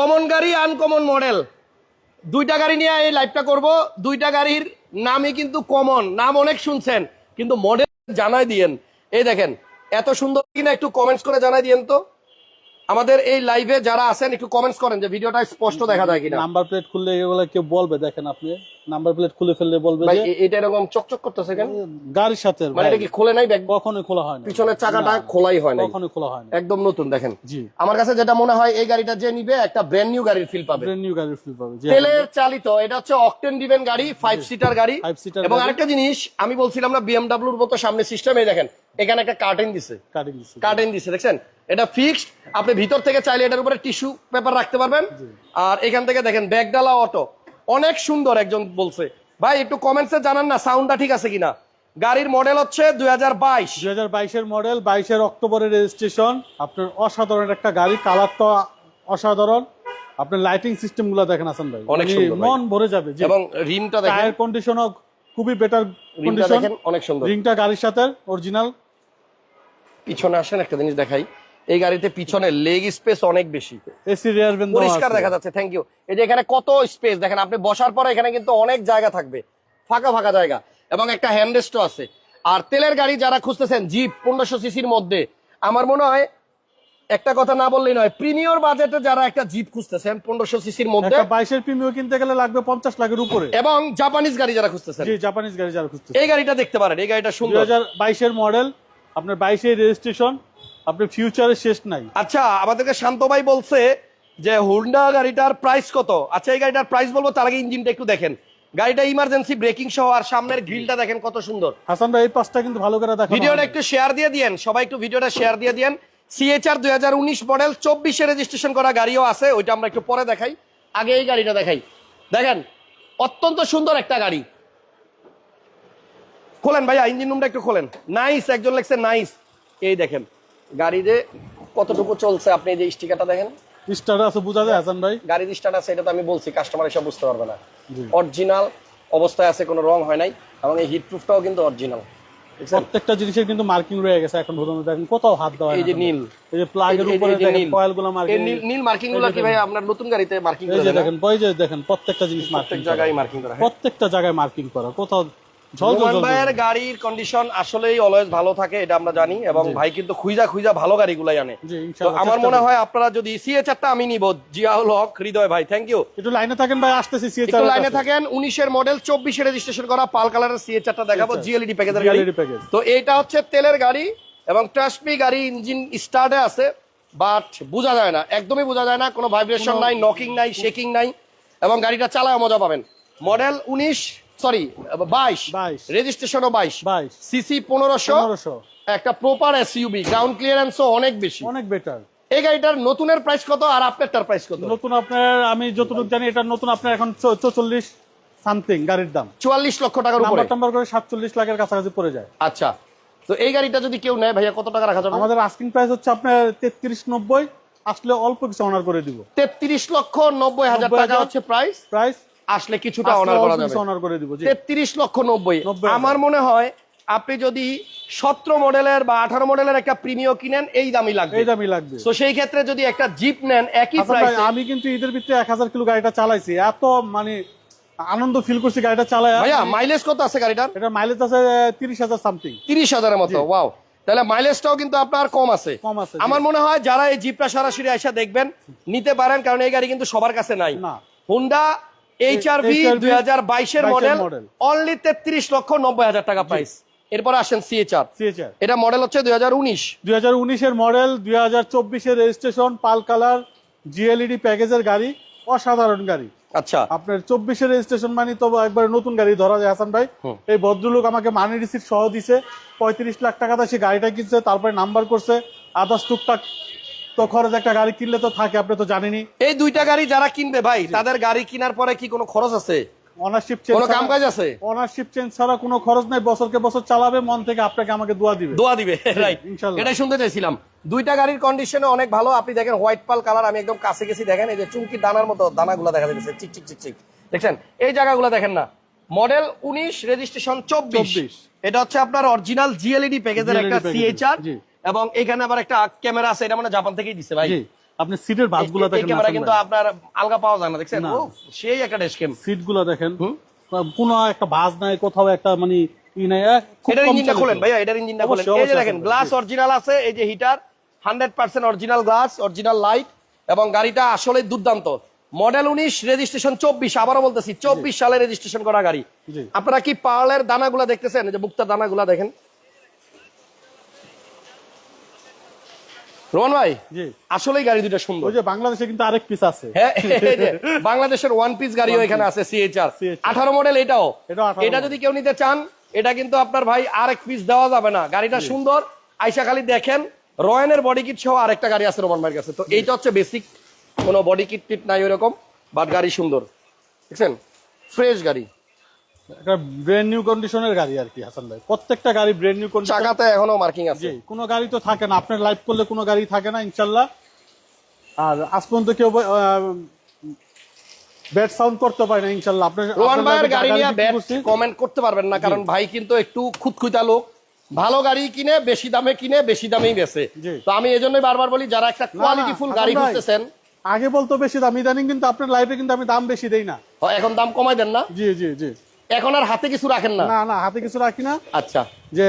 Common গাড়ি uncommon model দুইটা গাড়ি নিয়ে এই লাইভটা করব। দুইটা গাড়ির নামই কিন্তু কমন নাম অনেক শুনছেন, কিন্তু মডেল জানাই দিয়েন। এই দেখেন, এত সুন্দর কিনা একটু কমেন্টস করে জানাই দিয়েন তো। আমাদের এই লাইভে যারা আছেন একটু কমেন্টস করেন যে ভিডিওটা স্পষ্ট দেখা যায় কিনা। নাম্বার প্লেট খুললে এগুলো কেউ বলবে দেখেন আপনি। নাম্বার প্লেট খুলে ফেললে বলবে যে এটা এরকম চকচক করতেছে কেন? গাড়ির সাথে মানে এটা কি খোলে নাই? ব্যাগ কখনোই খোলা হয় না পিছনের চাকাটা খোলাই হয় না কখনোই খোলা হয় না একদম নতুন দেখেন। জি। আমার কাছে যেটা মনে হয় এই গাড়িটা যে নিবে একটা ব্র্যান্ড নিউ গাড়ির ফিল পাবে। ব্র্যান্ড নিউ গাড়ির ফিল পাবে তেলের চালিত এটা হচ্ছে অকটেন ডিভেন গাড়ি ফাইভ সিটার গাড়ি। Five সিটার এবং। আরেকটা জিনিস আমি বলছিলাম না বিএমডাব্লিউর মতো সামনে সিস্টেম এই দেখেন এখানে একটা কার্টেন দিছে। কার্টেন দিছে দেখছেন? এটা ফিক্সড আপনি ভিতর থেকে চাইলে এটার উপরে টিস্যু পেপার রাখতে পারবেন। আর এখান থেকে দেখেন ব্যাগডালা অটো অনেক সুন্দর একজন বলছে। ভাই একটু কমেন্টসে জানান না সাউন্ডটা ঠিক আছে কিনা? গাড়ির মডেল হচ্ছে দুই হাজার বাইশ। দুই হাজার বাইশের মডেল বাইশের অক্টোবরের রেজিস্ট্রেশন আপনার অসাধারণ একটা গাড়ি কালার তো অসাধারণ। আপনার লাইটিং সিস্টেমগুলো দেখেন আসান ভাই। অনেক মানে মন ভরে যাবে এবং রিমটা দেখেন। টায়ার কন্ডিশনও খুবই বেটার কন্ডিশন অনেক সুন্দর। রিংটা গাড়ির সাথে অরিজিনাল পিছনে আসেন একটা জিনিস দেখাই। এই গাড়িতে পিছনে লেগ স্পেস অনেক বেশি। এসি পরিষ্কার দেখা যাচ্ছে থ্যাংক ইউ এই যে এখানে কত স্পেস দেখেন আপনি বসার পরে এখানে কিন্তু অনেক জায়গা থাকবে। ফাঁকা ফাঁকা জায়গা। এবং একটা হ্যান্ডরেস্টও আছে। আর তেলের গাড়ি যারা খুঁজতেছেন জিপ পনেরোশো সিসির মধ্যে আমার মনে হয় একটা কথা না বললেই নয় প্রিমিয়র বাজেটে যারা একটা জিপ খুঁজতেছেন পনেরোশো সিসির মধ্যে বাইশের প্রিমিও কিনতে গেলে লাগবে পঞ্চাশ লাখের উপরে। এবং জাপানিজ গাড়ি যারা খুঁজতেছেন। জাপানিজ গাড়ি যারা খুঁজছে এই গাড়িটা দেখতে পারেন এই গাড়িটা সুন্দর। হাজার বাইশের মডেল আপনার বাইশের রেজিস্ট্রেশন আপনার ফিউচারের শেষ নাই। আচ্ছা আমাদেরকে শান্ত ভাই বলছে যে হুন্ডা গাড়িটার প্রাইস কত? আচ্ছা এই গাড়িটার প্রাইস বলব তার আগে ইঞ্জিনটা একটু দেখেন। গাড়িটা ইমার্জেন্সি ব্রেকিং সহ আর সামনের গ্রিলটা দেখেন কত সুন্দর। হাসান ভাই এই পাঁচটা কিন্তু ভালো করে দেখা ভিডিওটা একটু শেয়ার দিয়ে দিয়েন সবাই একটু ভিডিওটা শেয়ার দিয়ে দিয়েন। সিএচআর দুই হাজার উনিশ মডেল চব্বিশে রেজিস্ট্রেশন করা গাড়িও আছে ওইটা আমরা একটু পরে দেখাই। আগে এই গাড়িটা দেখাই। দেখেন অত্যন্ত সুন্দর একটা গাড়ি। খোলেন ভাইয়া ইঞ্জিন রুমটা একটু খোলেন। নাইস একজন লেখছে নাইস এই দেখেন গাড়িতে কতটুকু চলছে আপনি যে স্টিকারটা দেখেন? স্টার আছে বোঝা যায় হাসান ভাই। গাড়ির স্টার্ট আছে এটা তো আমি বলছি কাস্টমার এসব বুঝতে পারবে না। অরিজিনাল অবস্থায় আছে কোনো রং হয় নাই এবং এই হিট প্রুফটাও কিন্তু অরিজিনাল প্রত্যেকটা জিনিসের কিন্তু মার্কিং রয়ে গেছে এখন পর্যন্ত দেখেন কোথাও হাত দেওয়া এই যে। নীল। এই যে প্লাগের উপরে যে দেখেন নীল। কয়েলগুলো এই মার্কিং নীল- মার্কিংগুলো কি ভাই আপনার নতুন গাড়িতে মার্কিং এই করে যে দেখেন ওই যে দেখেন প্রত্যেকটা জিনিস মার্কিং জায়গায় মার্কিং করা প্রত্যেকটা জায়গায় মার্কিং করা কোথাও ভাইয়ের গাড়ির কন্ডিশন আসলেই অলওয়েজ ভালো থাকে এটা আমরা জানি এবং ভাই কিন্তু খুঁজা খুঁজা ভালো গাড়িগুলাই আনে। তো আমার মনে হয় আপনারা যদি সিএচআরটা আমি নিব জিয়াউল হক হৃদয় ভাই থ্যাংক ইউ একটু লাইনে থাকেন ভাই আসতেছি সিএচআর লাইনে থাকেন উনিশের মডেল চব্বিশে রেজিস্ট্রেশন করা পাল কালারের সিএচআরটা দেখাবো জিএলইডি প্যাকেজের গাড়ি। প্যাকেজ তো এইটা হচ্ছে তেলের গাড়ি এবং ট্রাস্টমি গাড়ি ইঞ্জিন স্টার্টে আছে বাট বোঝা যায় না একদমই বোঝা যায় না কোনো ভাইব্রেশন নাই নকিং নাই শেকিং নাই এবং গাড়িটা চালায় মজা পাবেন। মডেল উনিশ সরি বাইশ। 22 রেজিস্ট্রেশনও বাইশ। বাইশ। সিসি পনেরোশো। পনেরোশো। একটা প্রপার এসইউবি গ্রাউন্ড ক্লিয়ারেন্সও অনেক বেশি। অনেক বেটার এই গাড়িটার নতুনের প্রাইস কত আর আপনারটার প্রাইস কত? নতুন আপনার আমি যতটুকু জানি এটা নতুন আপনার এখন চৌচল্লিশ সামথিং গাড়ির দাম। চুয়াল্লিশ লক্ষ টাকার উপরে। নাম্বার করে সাতচল্লিশ লাখের কাছাকাছি পড়ে যায়। আচ্ছা। তো এই গাড়িটা যদি কেউ নেয় ভাইয়া কত টাকা রাখা যাবে? আমাদের আস্কিং প্রাইস হচ্ছে আপনার তেত্রিশ নব্বই আসলে অল্প কিছু অনার করে দিব। তেত্রিশ লক্ষ নব্বই হাজার টাকা হচ্ছে প্রাইস প্রাইস আসলে কিছুটা অনার করা যাবে। অনার করে দিব জি। তেত্রিশ লক্ষ নব্বই। নব্বই হাজার। আমার মনে হয় আপনি যদি সতেরো মডেলের বা আঠারো মডেলের একটা প্রিমিয় কিনেন এই দামই লাগবে। এই দামই লাগবে। তো সেই ক্ষেত্রে যদি একটা জিপ নেন একই প্রাইসে আমি কিন্তু ঈদের ভিতরে এক হাজার কিলো গাড়িটা চালাইছি। এত মানে আনন্দ ফিল করছি গাড়িটা চালায়। ভাইয়া মাইলেজ কত আছে গাড়িটার? এটা মাইলেজ আছে তিরিশ হাজার সামথিং তিরিশ হাজারের মতো ওয়াও তাহলে মাইলেজটাও কিন্তু আপনার কম আছে। কম আছে আমার মনে হয় যারা এই জিপটা সরাসরি আইসা দেখবেন নিতে পারেন কারণ এই গাড়ি কিন্তু সবার কাছে নাই। না। হুন্ডা এইচআরভি দুই হাজার বাইশের মডেল অনলি তেত্রিশ লক্ষ নব্বই হাজার টাকা প্রাইস এরপরে আসেন সিএচআর সিএচআর এটা মডেল হচ্ছে দুই হাজার উনিশ। দুই হাজার উনিশের মডেল দুই হাজার চব্বিশের রেজিস্ট্রেশন পাল কালার জিএলইডি প্যাকেজের গাড়ি অসাধারণ গাড়ি। আচ্ছা। আপনার চব্বিশের রেজিস্ট্রেশন মানে তো একবার নতুন গাড়ি ধরা যায় হাসান ভাই। এই ভদ্রলোক আমাকে মানি রিসিট সহ দিছে পঁয়ত্রিশ লাখ টাকাতে সে গাড়িটা কিনছে তারপরে নাম্বার করছে আদার্স টুকটাক তো খরচ একটা গাড়ি কিনলে তো থাকে আপনি তো জানেনই। এই দুইটা গাড়ি যারা কিনবে ভাই তাদের গাড়ি কেনার পরে কি কোনো খরচ আছে? অনারশিপ কোনো কাম কাজ আছে? অনারশিপ চেঞ্জ ছাড়া কোনো খরচ নাই বছরকে বছর চালাবে মন থেকে আপনাকে আমাকে দোয়া দিবে। দোয়া দিবে রাইট ইনশাল্লাহ। এটাই শুনতে চাইছিলাম। দুইটা গাড়ির কন্ডিশনে অনেক ভালো আপনি দেখেন হোয়াইট পাল কালার আমি একদম কাছে গেছি দেখেন এই যে দানার মতো দানাগুলো দেখা যাচ্ছে চিক চিক চিক চিক। দেখছেন? এই জায়গাগুলো দেখেন না। মডেল উনিশ রেজিস্ট্রেশন চব্বিশ। 24 এটা হচ্ছে আপনার অরিজিনাল জিএলইডি প্যাকেজের একটা সিএইচআর। এবং এখানে আবার একটা ক্যামেরা আছে এটা মানে জাপান থেকেই দিছে ভাই। আপনি সিটের ভাঁজগুলো দেখেন ক্যামেরা কিন্তু আপনার আলগা পাওয়া যায় না দেখছেন? ও সেই একটা ড্যাশ ক্যাম সিট দেখেন। কোনো একটা ভাঁজ নাই কোথাও একটা মানে ই নাই এটার ইঞ্জিনটা খোলেন ভাইয়া এটার ইঞ্জিনটা খোলেন। এই যে দেখেন গ্লাস অরিজিনাল আছে এই যে heater hundred percent original glass original light এবং গাড়িটা আসলে দুর্দান্ত। মডেল উনিশ রেজিস্ট্রেশন চব্বিশ আবারও বলতেছি চব্বিশ সালে রেজিস্ট্রেশন করা গাড়ি। আপনারা কি পাওয়ালের দানাগুলা দেখতেছেন? যে বুক্তার দানাগুলা দেখেন। রোহন ভাই আসলেই গাড়ি দুটো সুন্দর। ওই যে বাংলাদেশে কিন্তু আরেক পিস আছে। হ্যাঁ বাংলাদেশের ওয়ান পিস গাড়িও এখানে আছে সিএইচআর আঠারো মডেল এটাও। এটাও 18 এটা যদি কেউ নিতে চান এটা কিন্তু আপনার ভাই আরেক পিস দেওয়া যাবে না। গাড়িটা সুন্দর। আইসা খালি দেখেন রয়্যানের বডি কিট সহ আরেকটা গাড়ি আছে রোমান ভাইয়ের কাছে। তো এইটা হচ্ছে বেসিক কোনো বডি কিট টিট নাই ওরকম বাট গাড়ি সুন্দর। দেখছেন? ফ্রেশ গাড়ি। একটা ব্র্যান্ড নিউ কন্ডিশনের গাড়ি আর কি হাসান ভাই। প্রত্যেকটা গাড়ি ব্র্যান্ড নিউ কন্ডিশন চাকাতে এখনও মার্কিং আছে। জি কোনো গাড়ি তো থাকে না। আপনার লাইভ করলে কোনো গাড়ি থাকে না ইনশাল্লাহ। আর আজ পর্যন্ত কেউ ব্যাড সাউন্ড করতে পারে না ইনশাল্লাহ। আপনার রোমান ভাইয়ের গাড়ি নিয়ে ব্যাড কমেন্ট করতে পারবেন না কারণ ভাই কিন্তু একটু খুঁতখুঁতা লোক। ভালো গাড়ি কিনে বেশি দামে কিনে বেশি দামেই জি। তো আমি এজন্যই বারবার বলি যারা একটা কোয়ালিটিফুল গাড়ি। খুঁজতেছেন আগে বলতো বেশি দাম ইদানিং কিন্তু আপনার লাইফে কিন্তু আমি দাম বেশি দেই না। এখন দাম কমাই দেন না? জি জি জি। এখন আর হাতে কিছু রাখেন না? না না হাতে কিছু রাখি না। আচ্ছা। যে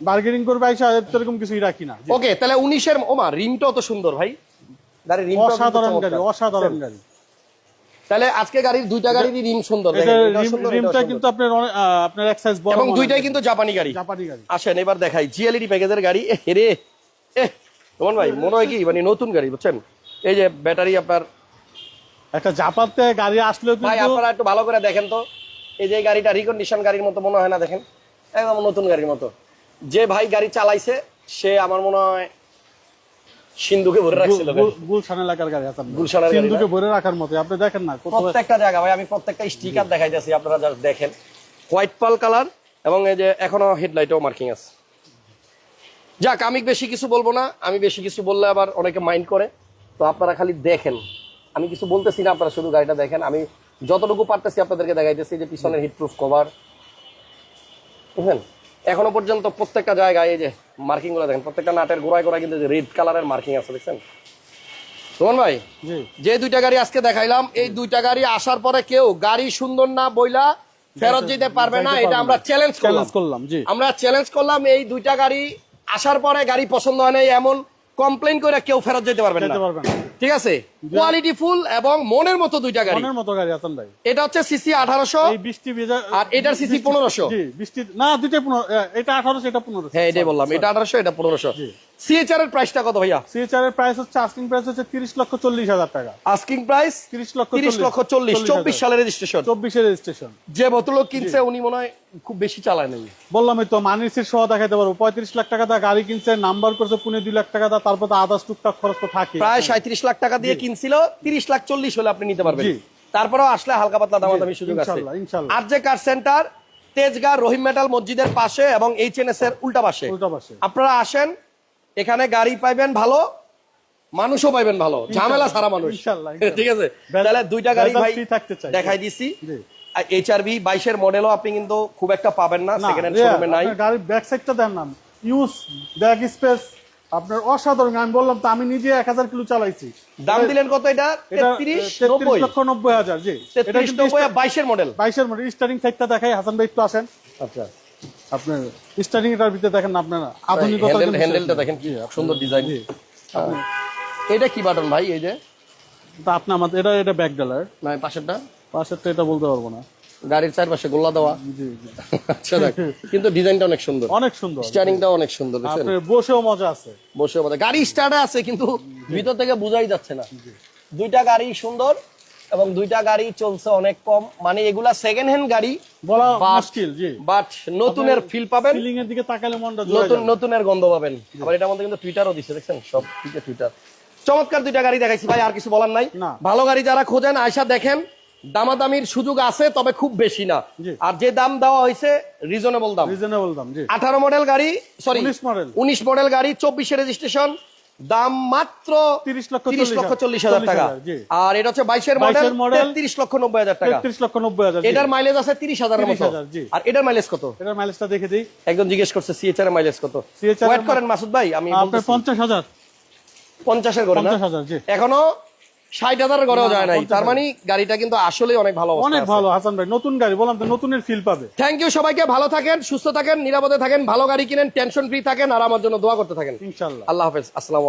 বার্গেনিং করবে আইসা এরকম কিছুই রাখি না। ওকে তাহলে উনিশের ওমা রিমটাও তো সুন্দর ভাই। অসাধারণ গাড়ি অসাধারণ গাড়ি। তাহলে আজকে গাড়ির দুইটা গাড়িরই রিম সুন্দর রিমটা কিন্তু আপনার আপনার এক সাইজ বড় এবং দুইটাই কিন্তু জাপানি গাড়ি। জাপানি গাড়ি। আসেন এবার দেখাই জিএলইডি প্যাকেজের গাড়ি। রে রোমান ভাই মনে হয় কি মানে নতুন গাড়ি বুঝছেন? এই যে ব্যাটারি আপনার একটা জাপানতে গাড়ি আসলে ভাই আপনারা একটু ভালো করে দেখেন তো। এই যে গাড়িটা রিকন্ডিশন গাড়ির মতো মনে হয় না দেখেন একদম নতুন গাড়ির মতো। যে ভাই গাড়ি চালাইছে সে আমার মনে হয় সিন্ধুকে ভরে রাখছিল গুলশান এলাকার গাড়ি হাসান ভাই। সিন্ধুকে ভরে রাখার মতো আপনি দেখেন না প্রত্যেকটা জায়গা ভাই আমি প্রত্যেকটা স্টিকার দেখাইতেছি আপনারা যা দেখেন। হোয়াইট পাল কালার এবং এই যে এখনও হেডলাইটও মার্কিং আছে। যাক আমি বেশি কিছু বলব না আমি বেশি কিছু বললে আবার অনেকে মাইন্ড করে। তো আপনারা খালি দেখেন। আমি কিছু বলতেছি না আপনারা শুধু গাড়িটা দেখেন। আমি যতটুকু পারতেছি আপনাদেরকে দেখাইতেছি যে পিছনের হিটপ্রুফ কভার। বুঝলেন? এখনও পর্যন্ত প্রত্যেকটা জায়গায় এই যে মার্কিংগুলো দেখেন প্রত্যেকটা নাটের গোড়ায় গোড়ায় কিন্তু রেড কালারের মার্কিং আছে দেখছেন? রোহন ভাই যে দুইটা গাড়ি আজকে দেখাইলাম এই দুইটা গাড়ি আসার পরে কেউ গাড়ি সুন্দর না বইলা ফেরত যেতে পারবে না এটা আমরা চ্যালেঞ্জ করলাম। চ্যালেঞ্জ করলাম জি। আমরা চ্যালেঞ্জ করলাম এই দুইটা গাড়ি আসার পরে গাড়ি পছন্দ হয় না এমন কমপ্লেন করে কেউ ফেরত যেতে পারবে না। যেতে পারবে না। ঠিক আছে? কোয়ালিটি ফুল এবং মনের মতো দুইটা গাড়ি। মনের মতো গাড়ি আছেন ভাই। এটা হচ্ছে সিসি আঠারোশো এই 20 টি আর এটার সিসি 1500 জি বৃষ্টি না দুইটা 15 এটা আঠারোশো এটা 1500 হ্যাঁ এটাই বললাম এটা আঠারোশো এটা পনেরোশো। জি। সিএচআর এর প্রাইসটা কত ভাইয়া? সিএচআর এর প্রাইস হচ্ছে আস্কিং প্রাইস হচ্ছে তিরিশ লক্ষ চল্লিশ হাজার টাকা। আস্কিং প্রাইস তিরিশ লক্ষ তিরিশ লক্ষ চল্লিশ চব্বিশ সালের রেজিস্ট্রেশন চব্বিশের রেজিস্ট্রেশন যে ভদ্রলোক কিনছে উনি মনে হয় খুব বেশি চালায় নাই। বললামই তো সহ পারব। পঁয়ত্রিশ লাখ টাকা দা গাড়ি কিনছে নাম্বার করছে পুনে দুই লাখ টাকা দা তারপর তো আদার্স টুকটাক খরচ তো থাকে। প্রায় সাঁত্রিশ লাখ টাকা দিয়ে কিনছিল তিরিশ লাখ চল্লিশ হলে আপনি নিতে পারবেন। তারপরেও আসলে হালকা পাতলা দামাদামি সুযোগ আছে। ইনশাল্লাহ। আর যে car centre Tejgaon Rahim metal মসজিদের পাশে এবং এইচএনএস এর উল্টা পাশে। উল্টা পাশে। আপনারা আসেন এখানে গাড়ি পাইবেন ভালো মানুষও পাইবেন ভালো ঝামেলা সারা মানুষ। ঠিক আছে? তাহলে দুইটা গাড়ি ভাই free থাকতে চাই। দেখাই দিছি। বাইশের মডেলও আপনি কিন্তু খুব একটা পাবেন না না, সেকেন্ড হ্যান্ড শোরুমে নাই। আপনার গাড়ির ব্যাক সাইডটা দেন না। ইউজ ব্যাক স্পেস আপনার অসাধারণ আমি বললাম তো আমি নিজে এক হাজার কিলো চালাইছি। দাম দিলেন কত এটা? তেত্রিশ নব্বই? লক্ষ নব্বই হাজার জি। তেত্রিশ নব্বই বাইশের মডেল বাইশের স্টার্টিং সাইডটা দেখাই হাসান ভাই একটু আসেন। আচ্ছা। আপনার স্টার্টিং এটার ভিতরে দেখেন আপনার আধুনিকতা হ্যান্ডেলটা দেখেন কি সুন্দর ডিজাইন এটা কি বাটন ভাই এই যে? তা আপনি আমাদের এটা এটা ব্যাক ডালার না পাশেরটা? পাশেরটা এটা বলতে পারব না। গাড়ির চারপাশে গোল্লা দেওয়া। আচ্ছা দেখ কিন্তু ডিজাইনটা অনেক সুন্দর। অনেক সুন্দর। স্টারিংটা অনেক সুন্দর দেখছেন? বসেও মজা আছে। বসে আমাদের গাড়ি স্টার্টে আছে কিন্তু ভিতর থেকে বোঝাই যাচ্ছে না। দুইটা গাড়ি সুন্দর এবং দুইটা গাড়ি চলছে অনেক কম। মানে এগুলা সেকেন্ড হ্যান্ড গাড়ি বলা মুশকিল জি। বাট নতুনের ফিল পাবেন। এর দিকে তাকালে মনটা নতুন নতুনের গন্ধ পাবেন। আবার মধ্যে কিন্তু টুইটারও দিচ্ছে দেখছেন? সব দিকে টুইটার চমৎকার দুইটা গাড়ি দেখাইছি ভাই আর কিছু বলার নাই। ভালো গাড়ি যারা খোঁজেন আয়সা দেখেন দামাদামির সুযোগ আছে তবে খুব বেশি না। আর যে দাম দেওয়া হয়েছে রিজনেবল দাম। রিজনেবল দাম জি। আঠারো মডেল গাড়ি সরি 19 model। উনিশ মডেল গাড়ি চব্বিশে রেজিস্ট্রেশন দাম মাত্র 30 লক্ষ তিরিশ লক্ষ চল্লিশ হাজার টাকা। আর এটা হচ্ছে বাইশের 22 মডেল তিরিশ লক্ষ নব্বই হাজার টাকা। তিরিশ লক্ষ নব্বই হাজার এটার মাইলেজ আছে তিরিশ হাজারের মতো। আর এটার মাইলেজ কত? এটার মাইলেজটা দেখে দিই। একজন জিজ্ঞেস করছে সিএচআর এর মাইলেজ কত? ওয়েট করেন মাসুদ ভাই আমি পঞ্চাশ হাজার। পঞ্চাশের করে না? এখনও ষাট হাজারের ঘরেও যায় নাই। 50,000 তার মানে গাড়িটা কিন্তু আসলে অনেক ভালো অনেক ভালো হাসান ভাই। নতুন গাড়ি বললাম তো নতুনের ফিল পাবে। থ্যাংক ইউ সবাইকে ভালো থাকেন সুস্থ থাকেন নিরাপদে থাকেন ভালো গাড়ি কিনেন টেনশন ফ্রি থাকেন আর আমার জন্য দোয়া করতে থাকেন। ইনশাল্লাহ। আল্লাহ হাফেজ আসসালামু